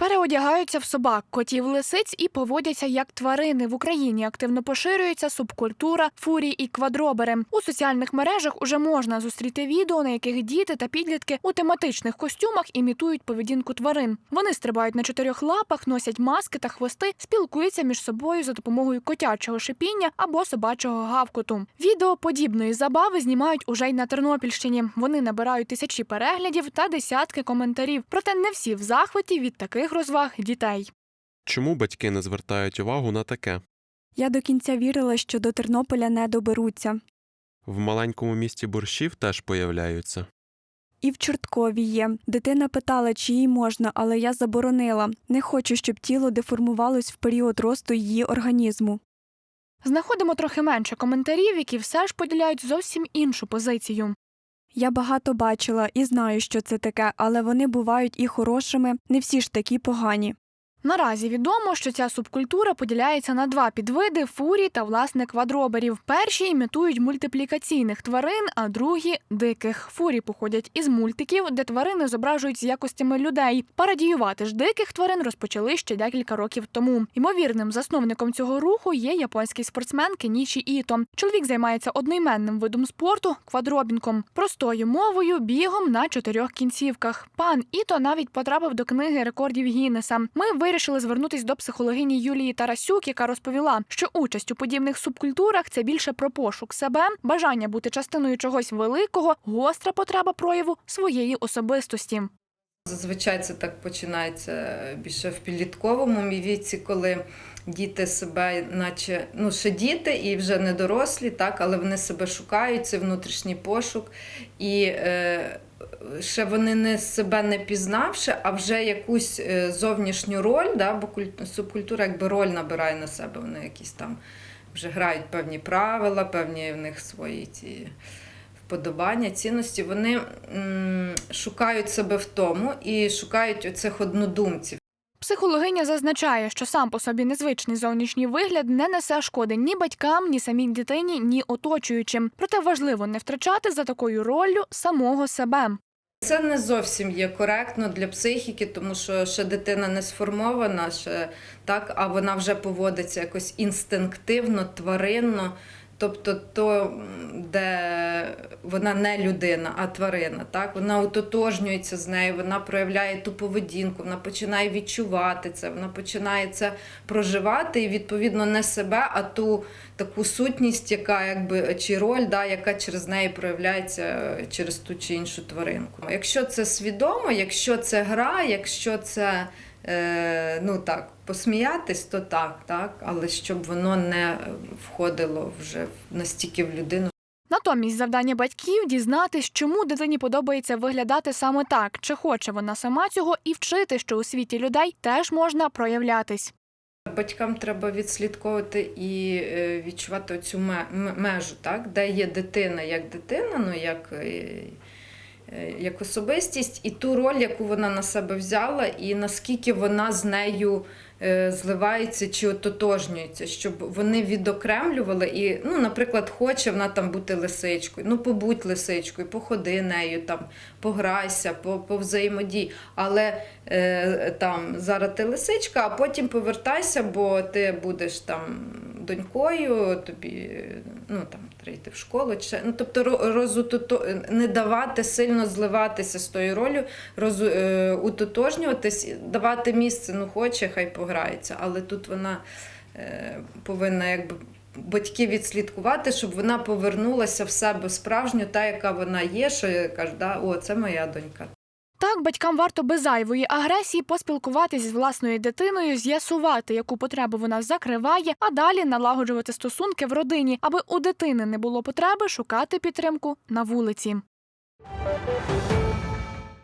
Переодягаються в собак, котів, лисиць і поводяться як тварини. В Україні активно поширюється субкультура фурі і квадробери. У соціальних мережах уже можна зустріти відео, на яких діти та підлітки у тематичних костюмах імітують поведінку тварин. Вони стрибають на чотирьох лапах, носять маски та хвости, спілкуються між собою за допомогою котячого шипіння або собачого гавкоту. Відео подібної забави знімають уже й на Тернопільщині. Вони набирають тисячі переглядів та десятки коментарів. Проте не всі в захваті від таких розваг дітей. Чому батьки не звертають увагу на таке? Я до кінця вірила, що до Тернополя не доберуться. В маленькому місті борщів теж появляються. І в Чорткові є. Дитина питала, чи їй можна, але я заборонила. Не хочу, щоб тіло деформувалось в період росту її організму. Знаходимо трохи менше коментарів, які все ж поділяють зовсім іншу позицію. Я багато бачила і знаю, що це таке, але вони бувають і хорошими, не всі ж такі погані. Наразі відомо, що ця субкультура поділяється на два підвиди фурі та власне квадроберів. Перші імітують мультиплікаційних тварин, а другі диких. Фурі походять із мультиків, де тварини зображують з якостями людей. Парадіювати ж диких тварин розпочали ще декілька років тому. Ймовірним засновником цього руху є японський спортсмен Кенічі Іто. Чоловік займається одноіменним видом спорту квадробінком, простою мовою, бігом на чотирьох кінцівках. Пан Іто навіть потрапив до книги рекордів Гіннеса. Ми вирішили звернутись до психологині Юлії Тарасюк, яка розповіла, що участь у подібних субкультурах це більше про пошук себе, бажання бути частиною чогось великого, гостра потреба прояву своєї особистості. Зазвичай це так починається більше в підлітковому віці, коли діти себе, наче ну ще діти і вже не дорослі, так, але вони себе шукають, це внутрішній пошук. І е, ще вони не себе не пізнавши, а вже якусь е, зовнішню роль, да, бо куль- субкультура якби роль набирає на себе, вони якісь там вже грають певні правила, певні в них свої ці вподобання, цінності, вони м, шукають себе в тому і шукають оцих однодумців. Психологиня зазначає, що сам по собі незвичний зовнішній вигляд не несе шкоди ні батькам, ні самій дитині, ні оточуючим. Проте важливо не втрачати за такою роллю самого себе. Це не зовсім є коректно для психіки, тому що ще дитина не сформована, ще, так, а вона вже поводиться якось інстинктивно, тваринно. Тобто, то, де вона не людина, а тварина, так вона ототожнюється з нею, вона проявляє ту поведінку, вона починає відчувати це, вона починає це проживати і відповідно не себе, а ту таку сутність, яка якби чи роль, да, яка через неї проявляється е, через ту чи іншу тваринку. Якщо це свідомо, якщо це гра, якщо це е, ну так, посміятись, то так, так, але щоб воно не входило вже настільки в людину. Натомість завдання батьків дізнатись, чому дитині подобається виглядати саме так, чи хоче вона сама цього, і вчити, що у світі людей теж можна проявлятись. Батькам треба відслідковувати і е, відчувати цю межу, так? де є дитина як дитина, ну як, е, як особистість, і ту роль, яку вона на себе взяла, і наскільки вона з нею е, зливається чи ототожнюється, щоб вони відокремлювали і, ну, наприклад, хоче вона там бути лисичкою. Ну, побудь лисичкою, походи нею, там, пограйся, по, повзаємодій. Але е, там зараз ти лисичка, а потім повертайся, бо ти будеш там донькою, тобі ну там треба йти в школу. Чи, ну, тобто ро- розутото, не давати сильно зливатися з тою ролью, роз, е, утотожнюватись, давати місце, ну хоче, хай пограється. Але тут вона е, повинна якби. Батьки відслідкувати, щоб вона повернулася в себе справжню, та, яка вона є, що каже, да, о, це моя донька. Так, батькам варто без зайвої агресії поспілкуватись з власною дитиною, з'ясувати, яку потребу вона закриває, а далі налагоджувати стосунки в родині, аби у дитини не було потреби шукати підтримку на вулиці.